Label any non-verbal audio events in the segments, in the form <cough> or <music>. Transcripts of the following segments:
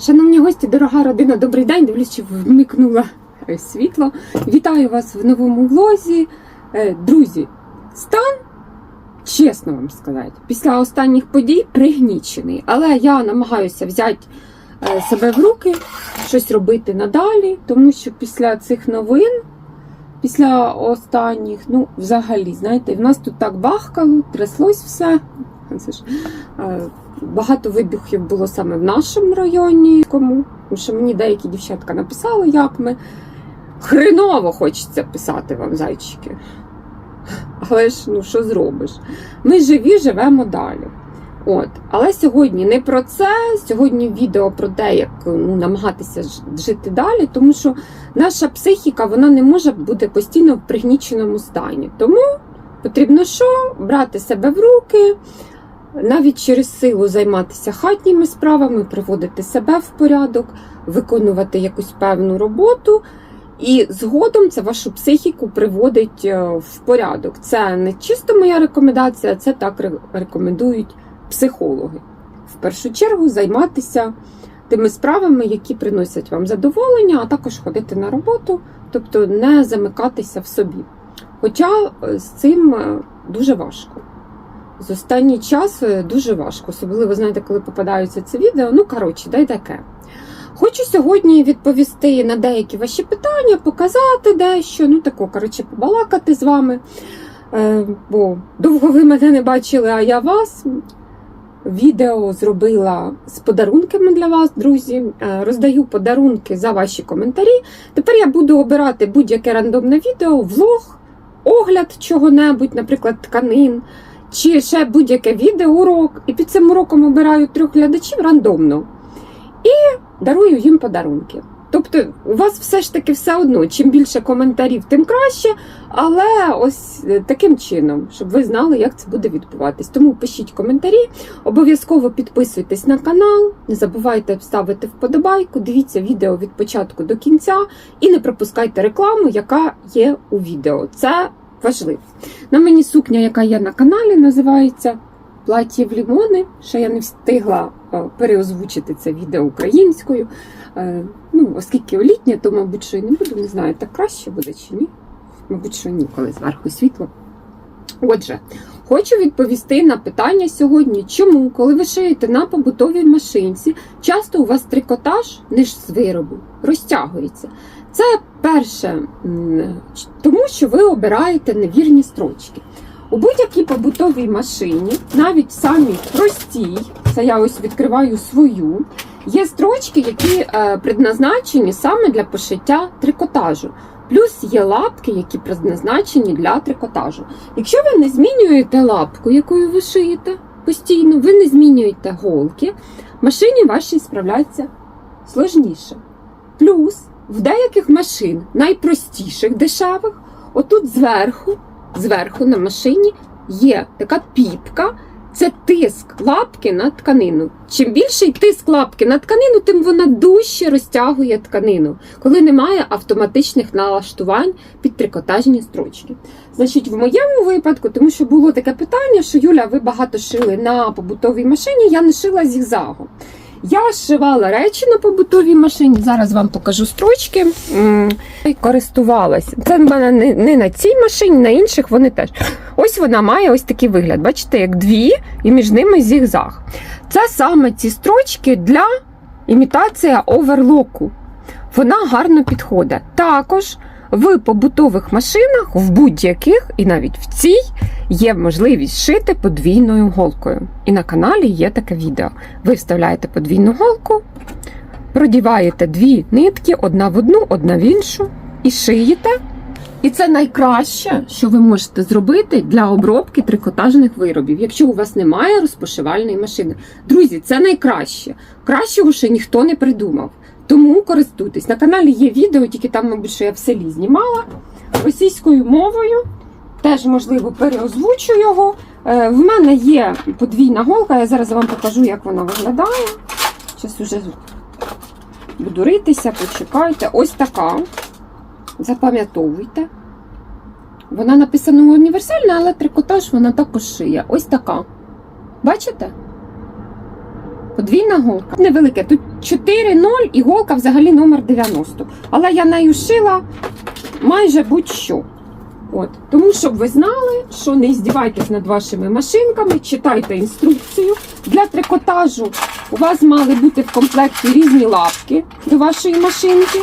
Шановні гості, дорога родина, добрий день. Дивлюсь, що вмикнула е, світло. Вітаю вас в новому влозі. Е, Друзі, стан, чесно вам сказати, після останніх подій пригнічений. Але я намагаюся взяти е, себе в руки, щось робити надалі, тому що після цих новин, після останніх, ну, взагалі, знаєте, в нас тут так бахкало, тряслось все. Це ж, Багато вибухів було саме в нашому районі. Кому? Тому що мені деякі дівчатка написали, як ми. Хреново хочеться писати вам, зайчики. Але ж ну що зробиш? Ми живі, живемо далі. От. Але сьогодні не про це. Сьогодні відео про те, як ну, намагатися жити далі, тому що наша психіка вона не може бути постійно в пригніченому стані. Тому потрібно що? Брати себе в руки, навіть через силу займатися хатніми справами, приводити себе в порядок, виконувати якусь певну роботу. І згодом це вашу психіку приводить е, в порядок. Це не чисто моя рекомендація, це так рекомендують психологи. В першу чергу займатися тими справами, які приносять вам задоволення, а також ходити на роботу, тобто не замикатися в собі. Хоча е, з цим е, дуже важко. З останній час е, дуже важко, особливо знаєте, коли попадаються це відео. Ну, коротше, дай таке. Хочу сьогодні відповісти на деякі ваші питання, показати дещо, ну тако, коротше, побалакати з вами. Е, бо довго ви мене не бачили, а я вас. Відео зробила з подарунками для вас, друзі. Е, Роздаю подарунки за ваші коментарі. Тепер я буду обирати будь-яке рандомне відео, влог, огляд чого-небудь, наприклад, тканин, чи ще будь-яке відео, урок. І під цим уроком обираю трьох глядачів рандомно. І дарую їм подарунки. Тобто, у вас все ж таки все одно, чим більше коментарів, тим краще. Але ось е, таким чином, щоб ви знали, як це буде відбуватись. Тому пишіть коментарі, обов'язково підписуйтесь на канал, не забувайте ставити вподобайку, дивіться відео від початку до кінця і не пропускайте рекламу, яка є у відео. Це важливо. На мені сукня, яка є на каналі, називається Плаття в лімони. Ще я не встигла е, переозвучити це відео українською. Е, Ну, оскільки літнє, то, мабуть, що і не буду, не знаю, так краще буде чи ні. Мабуть, що ні, коли зверху світло. Отже, хочу відповісти на питання сьогодні, чому, коли ви шиєте на побутовій машинці, часто у вас трикотаж ніж з виробу розтягується. Це перше, тому що ви обираєте невірні строчки. У будь-якій побутовій машині, навіть самій простій, це я ось відкриваю свою, є строчки, які е, предназначені саме для пошиття трикотажу. Плюс є лапки, які предназначені для трикотажу. Якщо ви не змінюєте лапку, якою ви шиєте постійно, ви не змінюєте голки, машині вашій справляться сложніше. Плюс в деяких машин, найпростіших, дешевих, отут зверху, зверху на машині є така піпка. Це тиск лапки на тканину. Чим більший тиск лапки на тканину, тим вона дужче розтягує тканину, коли немає автоматичних налаштувань під трикотажні строчки. Значить, в моєму випадку, тому що було таке питання, що Юля, ви багато шили на побутовій машині, я не шила зігзагом. Я шивала речі на побутовій машині. Зараз вам покажу строчки. Користувалася. Це в мене не, не на цій машині, на інших вони теж. Ось вона має ось такий вигляд. Бачите, як дві, і між ними зігзаг. Це саме ці строчки для імітації оверлоку. Вона гарно підходить. Також в побутових машинах, в будь-яких, і навіть в цій, є можливість шити подвійною голкою. І на каналі є таке відео. Ви вставляєте подвійну голку, продіваєте дві нитки, одна в одну, одна в іншу, і шиєте. І це найкраще, що ви можете зробити для обробки трикотажних виробів, якщо у вас немає розпошивальної машини. Друзі, це найкраще. Кращого ще ніхто не придумав. Тому користуйтесь. На каналі є відео, тільки там, мабуть, що я в селі знімала російською мовою. Теж, можливо, переозвучу його. Е, В мене є подвійна голка, я зараз вам покажу, як вона виглядає. Зараз уже буду ритися, почекайте. Ось така. Запам'ятовуйте. Вона написана універсальна, але трикотаж вона також шиє. Ось така. Бачите? Подвійна голка. Невелике. Тут 4-0 і голка взагалі номер 90. Але я нею шила майже будь-що. От. Тому, щоб ви знали, що не здівайтесь над вашими машинками, читайте інструкцію. Для трикотажу у вас мали бути в комплекті різні лапки до вашої машинки.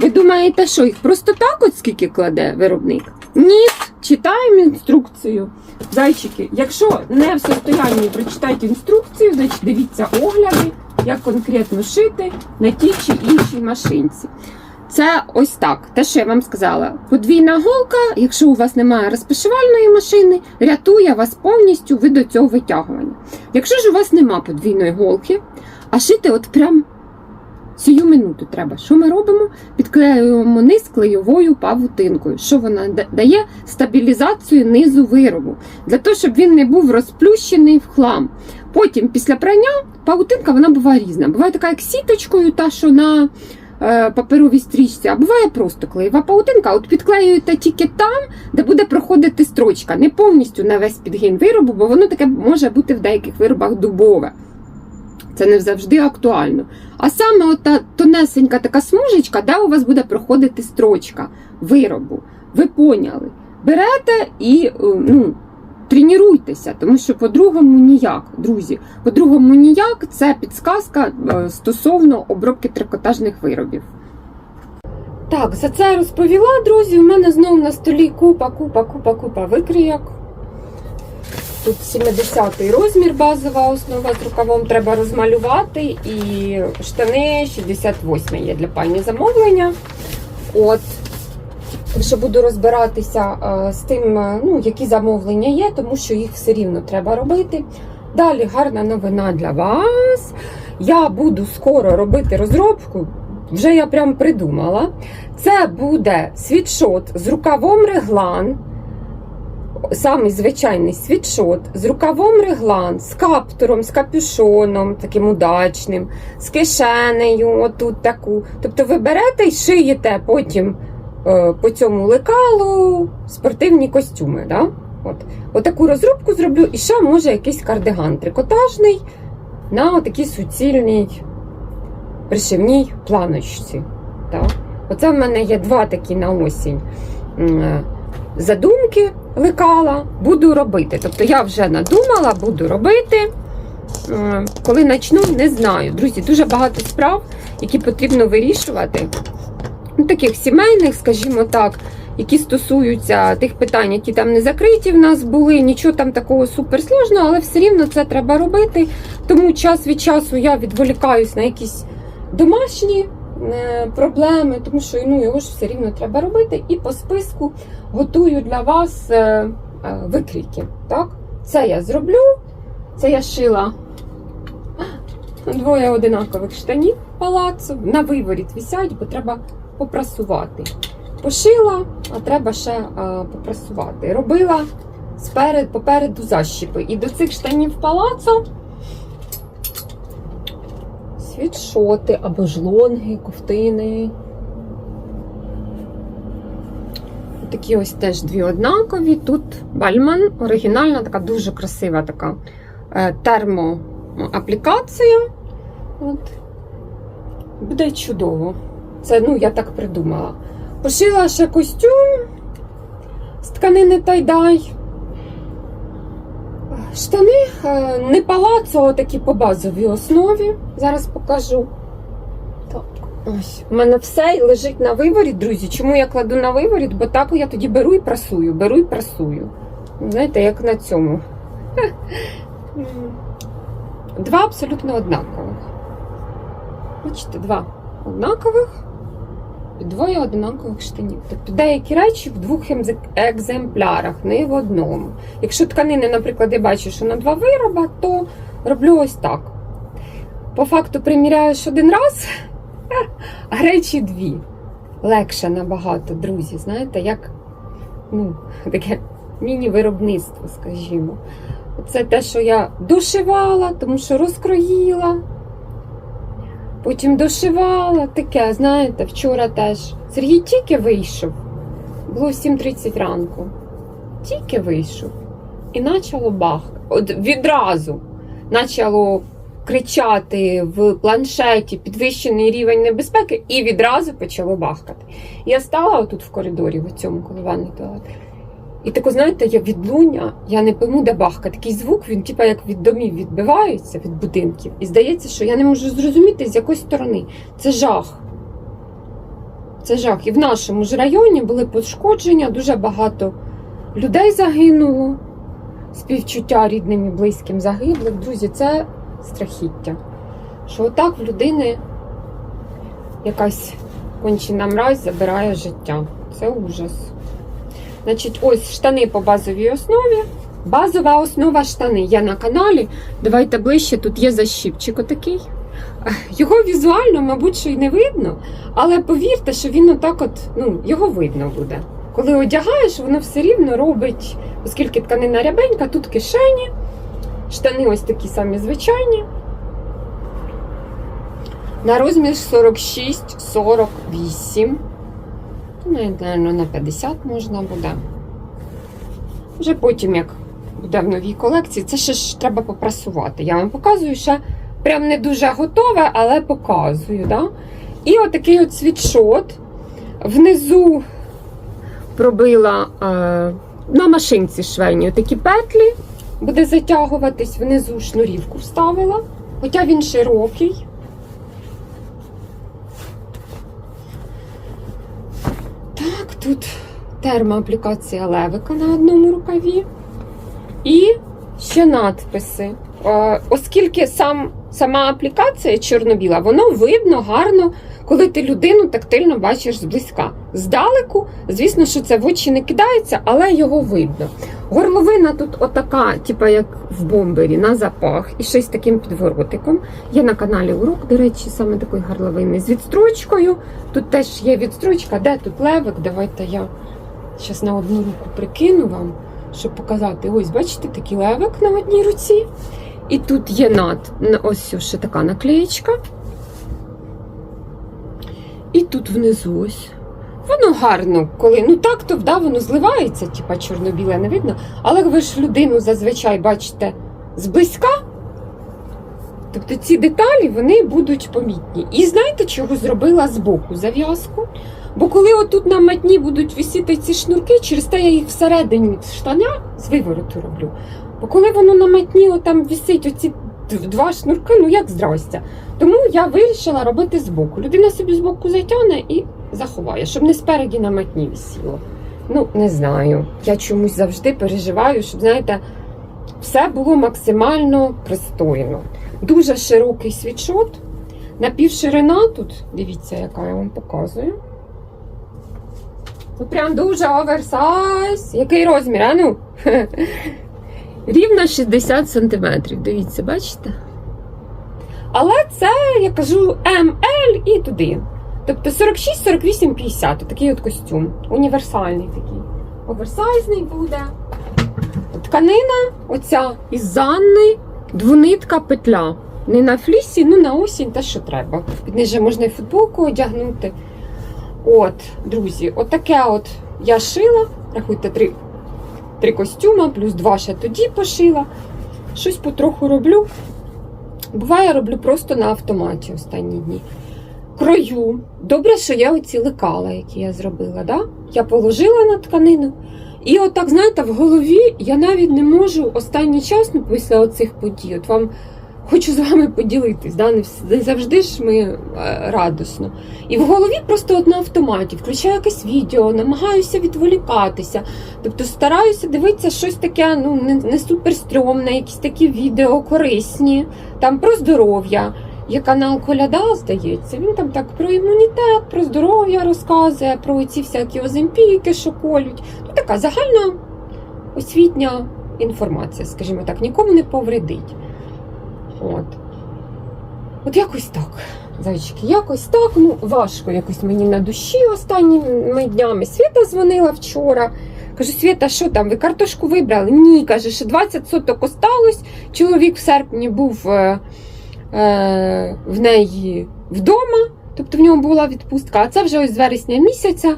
Ви думаєте, що їх просто так от скільки кладе виробник? Ні, читаємо інструкцію. Зайчики, якщо не в состоянні прочитати інструкцію, значить дивіться огляди, як конкретно шити на тій чи іншій машинці. Це ось так. Те, що я вам сказала. Подвійна голка, якщо у вас немає розпишувальної машини, рятує вас повністю до цього витягування. Якщо ж у вас нема подвійної голки, а шити от прям сію минуту треба. Що ми робимо? Підклеюємо низ клейовою павутинкою. Що вона дає? Стабілізацію низу виробу, для того, щоб він не був розплющений в хлам. Потім, після прання, павутинка вона буває різна. Буває така, як сіточкою, та що на е, паперовій стрічці, а буває просто клеєва павутинка. От підклеюєте тільки там, де буде проходити строчка, не повністю на весь підгін виробу, бо воно таке може бути в деяких виробах дубове. Це не завжди актуально. А саме ота тонесенька така смужечка, де у вас буде проходити строчка виробу. Ви поняли. Берете і е, ну, тренуйтеся, тому що по-другому ніяк, друзі. По-другому ніяк це підсказка е, стосовно обробки трикотажних виробів. Так, за це розповіла, друзі. У мене знову на столі купа, купа, купа, купа викрійок. Тут 70-й розмір, базова основа з рукавом треба розмалювати. І штани 68 є для пані замовлення. От. Що буду розбиратися е, з тим, е, ну, які замовлення є, тому що їх все рівно треба робити. Далі гарна новина для вас. Я буду скоро робити розробку. Вже я прям придумала. Це буде світшот з рукавом реглан. Самий звичайний світшот з рукавом реглан, з каптуром, з капюшоном, таким удачним, з кишенею, отут таку. Тобто ви берете і шиєте потім е, по цьому лекалу спортивні костюми. Да? От. Отаку розробку зроблю, і ще може якийсь кардиган трикотажний на такій суцільній пришивній планочці. Так? Оце в мене є два такі на осінь е, задумки лекала. Буду робити. Тобто я вже надумала, буду робити. Е, Коли почну, не знаю. Друзі, дуже багато справ, які потрібно вирішувати. Ну, таких сімейних, скажімо так, які стосуються тих питань, які там не закриті в нас були. Нічого там такого суперсложного, але все рівно це треба робити. Тому час від часу я відволікаюсь на якісь домашні проблеми, тому що ну, його ж все рівно треба робити. І по списку готую для вас е, е, викрійки. Так? Це я зроблю. Це я шила двоє одинакових штанів палацу. На виворіт висять, бо треба попрасувати. Пошила, а треба ще е, попрасувати. Робила сперед, попереду защіпи. І до цих штанів палацу світшоти або ж лонги, ковтини. Такі ось теж дві однакові. Тут Бальман, оригінальна, така дуже красива така е, термоаплікація. От. Буде чудово. Це, ну, я так придумала. Пошила ще костюм з тканини тайдай. Штани е, не палацо, а такі по базовій основі. Зараз покажу. Так, ось. У мене все лежить на виворіт, друзі. Чому я кладу на виворіт? Бо так я тоді беру і прасую, беру і прасую. Знаєте, як на цьому. Два абсолютно однакових. Бачите, два однакових двоє однакових штанів. Тобто деякі речі в двох екземплярах, не в одному. Якщо тканини, наприклад, я бачу, що на два вироби, то роблю ось так. По факту приміряєш один раз, <laughs> а речі дві. Легше набагато, друзі. Знаєте, як ну, <laughs> таке міні-виробництво, скажімо. Це те, що я дошивала, тому що розкроїла. Потім дошивала таке, знаєте, вчора теж. Сергій тільки вийшов. Було 7.30 ранку. Тільки вийшов. І почало бах. От відразу почало кричати в планшеті підвищений рівень небезпеки, і відразу почало бахкати. Я стала отут в коридорі, в цьому коло ванний туалет. І тако, знаєте, я відлуння, я не пойму, де бахка. Такий звук, він типа як від домів відбивається від будинків. І здається, що я не можу зрозуміти, з якої сторони. Це жах. Це жах. І в нашому ж районі були пошкодження, дуже багато людей загинуло. Співчуття рідним і близьким загиблих. Друзі, це страхіття. Що отак в людини якась кончена мразь забирає життя. Це ужас. Значить, ось штани по базовій основі. Базова основа штани є на каналі. Давайте ближче, тут є защіпчик отакий. Його візуально, мабуть, що й не видно, але повірте, що він отак от, ну, його видно буде. Коли одягаєш, воно все рівно робить, оскільки тканина рябенька, тут кишені, штани ось такі самі звичайні. На розмір 46-48. Ну, навіть, на 50 можна буде. Вже потім, як буде в новій колекції, це ще ж треба попрасувати. Я вам показую ще прям не дуже готове, але показую. Да? І отакий от світшот. Внизу пробила е, на машинці швейні такі петлі, буде затягуватись, внизу шнурівку вставила, хоча він широкий. Так, тут термоаплікація левика на одному рукаві. І ще надписи. Е, Оскільки сам, сама аплікація чорно-біла, воно видно гарно, коли ти людину тактильно бачиш зблизька. Здалеку, звісно, що це в очі не кидається, але його видно. Горловина тут отака, типу як в бомбері, на запах, і щось таким підворотиком. Є на каналі урок, до речі, саме такої горловини з відстрочкою. Тут теж є відстрочка, де тут левик. Давайте я зараз на одну руку прикину вам, щоб показати. Ось, бачите, такий левик на одній руці. І тут є над, ось ще така наклеєчка. І тут внизу ось. Воно гарно, коли ну так, то да, воно зливається, типа чорно-біле не видно. Але ви ж людину зазвичай бачите зблизька. Тобто ці деталі вони будуть помітні. І знаєте, чого зробила збоку зав'язку? Бо коли отут на матні будуть висіти ці шнурки, через те я їх всередині штаня з вивороту роблю. Бо коли воно на матні отам висить оці два шнурки, ну як здрастя. Тому я вирішила робити збоку. Людина собі збоку затягне і заховає, щоб не спереді на матні висіло. Ну, не знаю. Я чомусь завжди переживаю, щоб, знаєте, все було максимально пристойно. Дуже широкий світшот. Напівширина тут, дивіться, яка я вам показую. Ну, прям дуже оверсайз. Який розмір, а ну? <laughs> Рівно 60 сантиметрів. Дивіться, бачите? Але це, я кажу, МЛ і туди. Тобто 46, 48, 50. Такий от костюм. Універсальний такий. Оверсайзний буде. Тканина оця із Занни, двонитка петля. Не на флісі, ну на осінь те, що треба. Під ниже можна і футболку одягнути. От, друзі, отаке от я шила. Рахуйте, три, три костюма, плюс два ще тоді пошила. Щось потроху роблю. Буває, роблю просто на автоматі останні дні. Крою. Добре, що є оці лекала, які я зробила. Да? Я положила на тканину. І отак, знаєте, в голові я навіть не можу останній час, ну, після оцих подій, от вам хочу з вами поділитись. Да? Не, завжди ж ми е, радосно. І в голові просто от на автоматі включаю якесь відео, намагаюся відволікатися. Тобто стараюся дивитися щось таке, ну не, не суперстрьомне, якісь такі відео корисні, там про здоров'я. Є канал Коляда, здається, він там так про імунітет, про здоров'я розказує, про ці всякі озимпійки, що колють. Ну, така загальна освітня інформація, скажімо так, нікому не повредить. От. От якось так, зайчики, якось так. Ну, важко якось мені на душі останніми днями. Свята дзвонила вчора. Кажу, Свята, що там? Ви картошку вибрали? Ні, каже, що 20 соток осталось. Чоловік в серпні був е, в неї вдома, тобто в нього була відпустка, а це вже ось з вересня місяця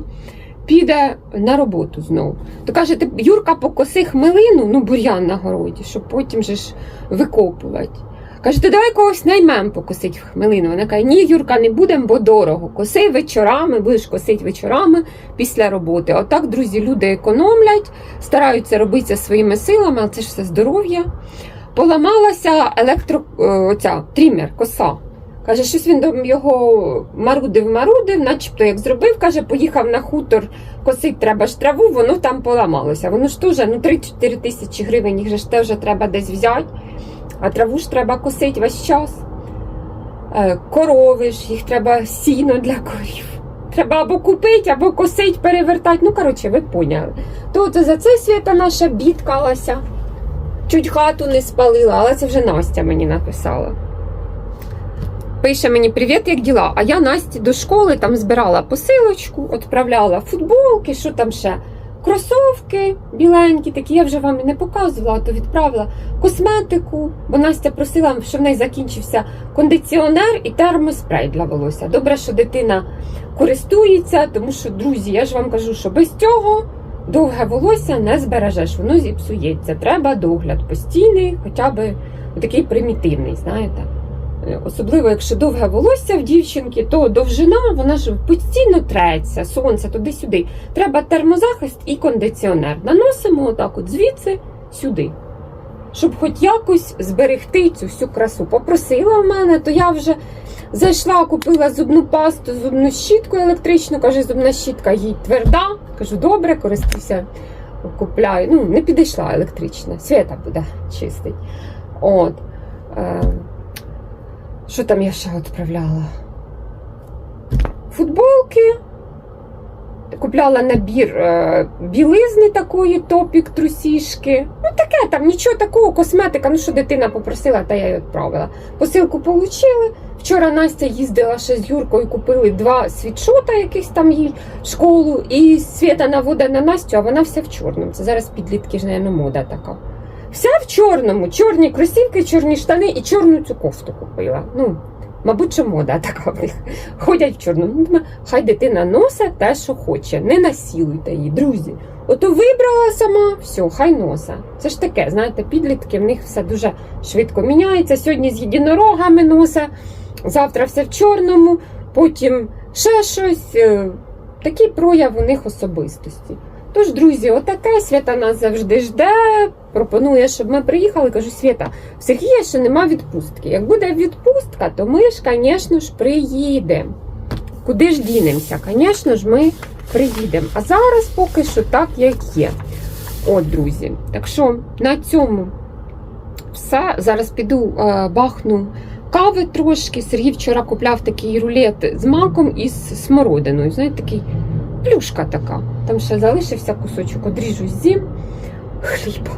піде на роботу знову. То каже, ти Юрка покоси хмелину, ну бур'ян на городі, щоб потім же ж викопувати. Каже, то давай когось наймем покосить в хмелину. Вона каже, ні, Юрка, не будемо, бо дорого. Коси вечорами, будеш косити вечорами після роботи. Отак, друзі, люди економлять, стараються робити своїми силами, але це ж все здоров'я. Поламалася електро... е, оця, трімер, коса. Каже, щось він його марудив, марудив, начебто як зробив, каже, поїхав на хутор, косить треба ж траву, воно там поламалося. Воно ж теж ну, 3-4 тисячі гривень, їх ж теж треба десь взяти. А траву ж треба косити весь час. Е, Корови ж, їх треба сіно для корів. Треба або купити, або косить, перевертати. Ну, коротше, ви поняли. То за це свята наша бідкалася. Чуть хату не спалила, але це вже Настя мені написала. Пише мені привіт, як діла? А я Насті до школи там збирала посилочку, відправляла футболки, що там ще. Кросовки біленькі, такі я вже вам і не показувала, то відправила косметику, бо Настя просила, щоб в неї закінчився кондиціонер і термоспрей для волосся. Добре, що дитина користується, тому що, друзі, я ж вам кажу, що без цього довге волосся не збережеш, воно зіпсується. Треба догляд постійний, хоча б такий примітивний, знаєте. Е, Особливо, якщо довге волосся в дівчинки, то довжина вона ж постійно треться, сонце туди-сюди. Треба термозахист і кондиціонер. Наносимо отак от звідси сюди. Щоб хоч якось зберегти цю всю красу. Попросила в мене, то я вже зайшла, купила зубну пасту, зубну щітку електричну. Каже, зубна щітка їй тверда. Кажу, добре, користуйся, купляю. Ну, не підійшла електрична, свята буде чистить. От. Е, що там я ще відправляла? Футболки. Купляла набір е, білизни такої, топік, трусішки. Ну таке там, нічого такого, косметика. Ну що дитина попросила, та я її відправила. Посилку получили. Вчора Настя їздила ще з Юркою, купили два світшота, якихось там їй в школу, і Свята наводить на Настю, а вона вся в чорному. Це зараз підлітки ж, наверное, мода така. Вся в чорному, чорні кросівки, чорні штани і чорну цю кофту купила. Ну, мабуть, що мода така в них. Ходять в чорному. Ну, хай дитина носить те, що хоче. Не насілуйте її, друзі. Ото вибрала сама, все, хай носа. Це ж таке, знаєте, підлітки, в них все дуже швидко міняється. Сьогодні з єдинорогами носа, завтра все в чорному, потім ще щось. Е, Такий прояв у них особистості. Тож, друзі, отаке свята нас завжди жде. Пропонує, щоб ми приїхали. Кажу, Свята, в Сергія ще нема відпустки. Як буде відпустка, то ми ж, звісно ж, приїдемо. Куди ж дінемося? Звісно ж, ми приїдемо. А зараз поки що так, як є. От, друзі. Так що на цьому все. Зараз піду е, бахну кави трошки. Сергій вчора купляв такий рулет з маком і з смородиною. Знаєте, такий плюшка така. Там ще залишився кусочок, одріжу зім. Хліба.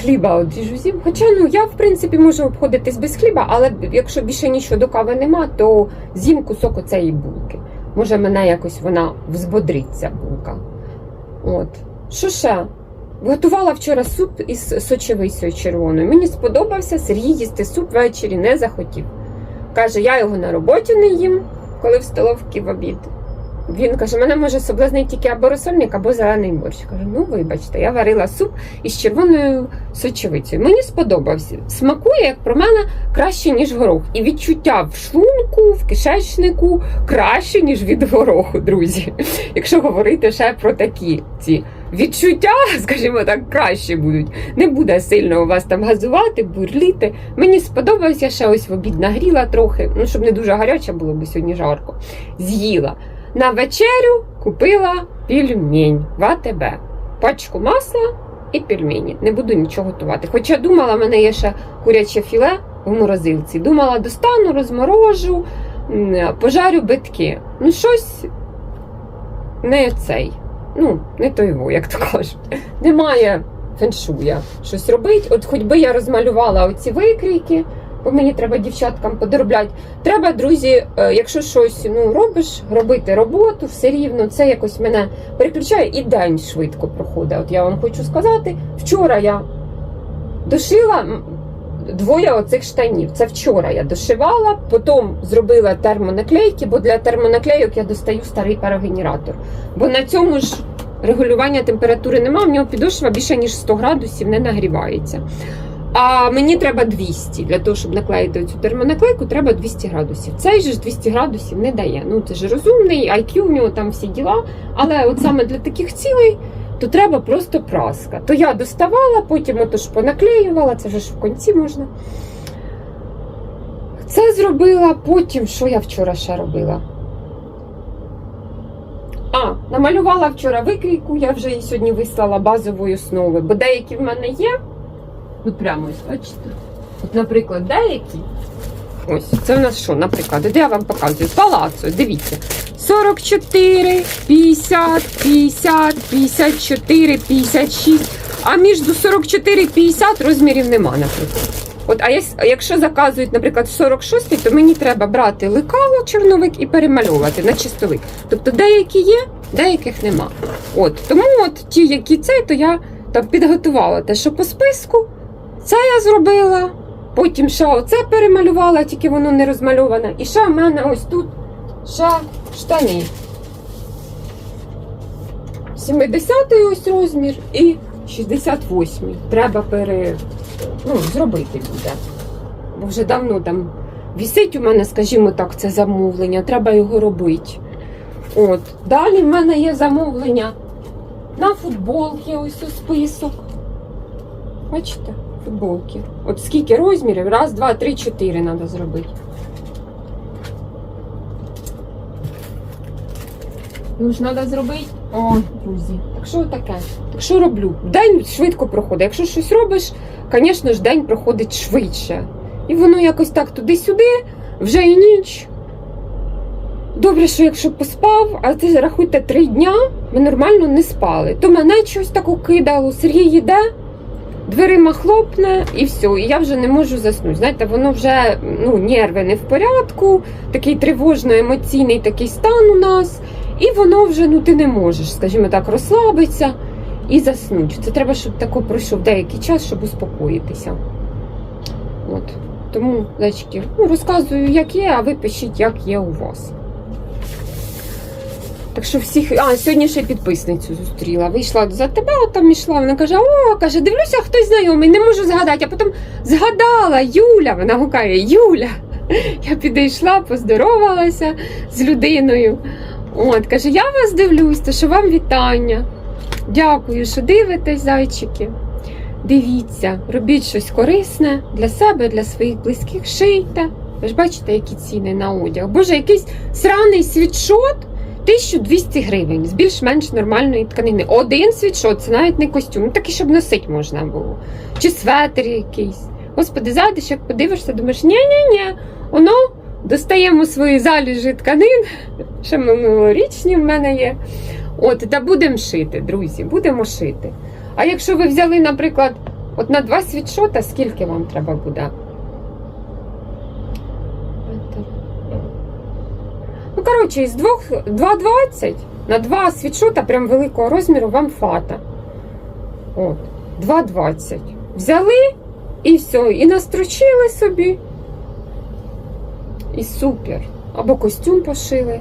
Хліба одріжу зім. Хоча ну я в принципі можу обходитись без хліба, але якщо більше нічого до кави нема, то з'їм кусок оцеї булки. Може, мене якось вона взбодрить, ця булка. От. Що ще? Готувала вчора суп із сочевицею червоною. Мені сподобався, Сергій їсти суп ввечері не захотів. Каже, я його на роботі не їм, коли в столовці в обід. Він каже, мене може соблазнити тільки або розсольник, або зелений борщ. Кажу, ну вибачте, я варила суп із червоною сочевицею. Мені сподобався. Смакує, як про мене, краще, ніж горох. І відчуття в шлунку, в кишечнику краще, ніж від гороху, друзі. Якщо говорити ще про такі ці відчуття, <laughs> скажімо так, краще будуть. Не буде сильно у вас там газувати, бурліти. Мені сподобався, ще ось в обід нагріла трохи, ну щоб не дуже гаряче було, бо сьогодні жарко. З'їла. На вечерю купила пельмень в АТБ. Пачку масла і пельмені. Не буду нічого готувати. Хоча думала, в мене є ще куряче філе в морозилці. Думала, достану, розморожу, пожарю битки. Ну, щось не цей. Ну, не той во, як то кажуть. Немає феншуя щось робить. От хоч би я розмалювала оці викрійки, мені треба дівчаткам подоробляти. Треба, друзі, е, якщо щось ну, робиш, робити роботу, все рівно, це якось мене переключає і день швидко проходить. От я вам хочу сказати, вчора я дошила двоє оцих штанів. Це вчора я дошивала, потім зробила термонаклейки, бо для термонаклейок я достаю старий парогенератор. Бо на цьому ж регулювання температури немає, в нього підошва більше ніж 100 градусів не нагрівається. А мені треба 200. Для того, щоб наклеїти цю термонаклейку, треба 200 градусів. Цей же ж 200 градусів не дає. Ну, це ж розумний, IQ в нього там всі діла. Але от саме для таких цілей, то треба просто праска. То я доставала, потім ото ж понаклеювала, це вже ж в кінці можна. Це зробила, потім що я вчора ще робила? А, намалювала вчора викрійку, я вже її сьогодні вислала базової основи, бо деякі в мене є. Ну, прямо ось, бачите. От, наприклад, деякі. Ось, це в нас що, наприклад, де я вам показую? Палацо, дивіться. 44, 50, 50, 54, 56. А між 44 і 50 розмірів нема, наприклад. От, а якщо заказують, наприклад, 46, то мені треба брати лекало чорновик і перемальовувати на чистовик. Тобто деякі є, деяких нема. От, тому от ті, які це, то я там підготувала те, що по списку. Це я зробила. Потім ще оце перемалювала, тільки воно не розмальоване. І ще в мене ось тут ще штани. 70-й ось розмір і 68-й. Треба пере... ну, зробити буде. Бо вже давно там вісить у мене, скажімо так, це замовлення, треба його робити. От. Далі в мене є замовлення на футболки, ось у список. Бачите, футболки. От скільки розмірів? Раз, два, три, чотири треба зробити. Ну ж треба зробити. О, друзі. Так що таке? Так що роблю? День швидко проходить. Якщо щось робиш, звісно ж, день проходить швидше. І воно якось так туди-сюди, вже і ніч. Добре, що якщо поспав, а це рахуйте три дня, ми нормально не спали. То мене щось таке кидало, Сергій їде, дверима хлопне і все. І я вже не можу заснути. Знаєте, воно вже ну, нерви не в порядку, такий тривожно-емоційний такий стан у нас. І воно вже ну ти не можеш, скажімо так, розслабитися і заснути. Це треба, щоб тако пройшов деякий час, щоб успокоїтися. От. Тому, зайчики, ну, розказую, як є, а ви пишіть, як є у вас. Так що всіх. А, сьогодні ще підписницю зустріла. Вийшла за тебе, от там йшла. Вона каже: О, каже, дивлюся, хтось знайомий, не можу згадати. А потім згадала Юля. Вона гукає Юля. Я підійшла, поздоровалася з людиною. От, каже, я вас дивлюсь, то що вам вітання. Дякую, що дивитесь, зайчики. Дивіться, робіть щось корисне для себе, для своїх близьких, шийте. Ви ж бачите, які ціни на одяг. Боже, якийсь сраний світшот 1200 гривень з більш-менш нормальної тканини. Один світшот, це навіть не костюм, ну такий, щоб носити можна було. Чи светр якийсь. Господи, зайдеш, як подивишся, думаєш, ні-ні-ні, воно достаємо свої заліжі тканин, <laughs> ще минулорічні в мене є. От, та будемо шити, друзі, будемо шити. А якщо ви взяли, наприклад, от на два світшота, скільки вам треба буде? Ну, коротше, із 2,20 на два світшота прям великого розміру вам фата. От, 2,20. Взяли і все, і настрочили собі. І супер. Або костюм пошили.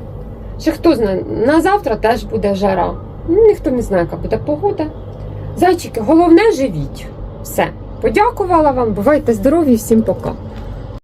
Ще хто знає, на завтра теж буде жара. Ну, ніхто не знає, яка буде погода. Зайчики, головне живіть. Все. Подякувала вам, бувайте здорові, всім пока.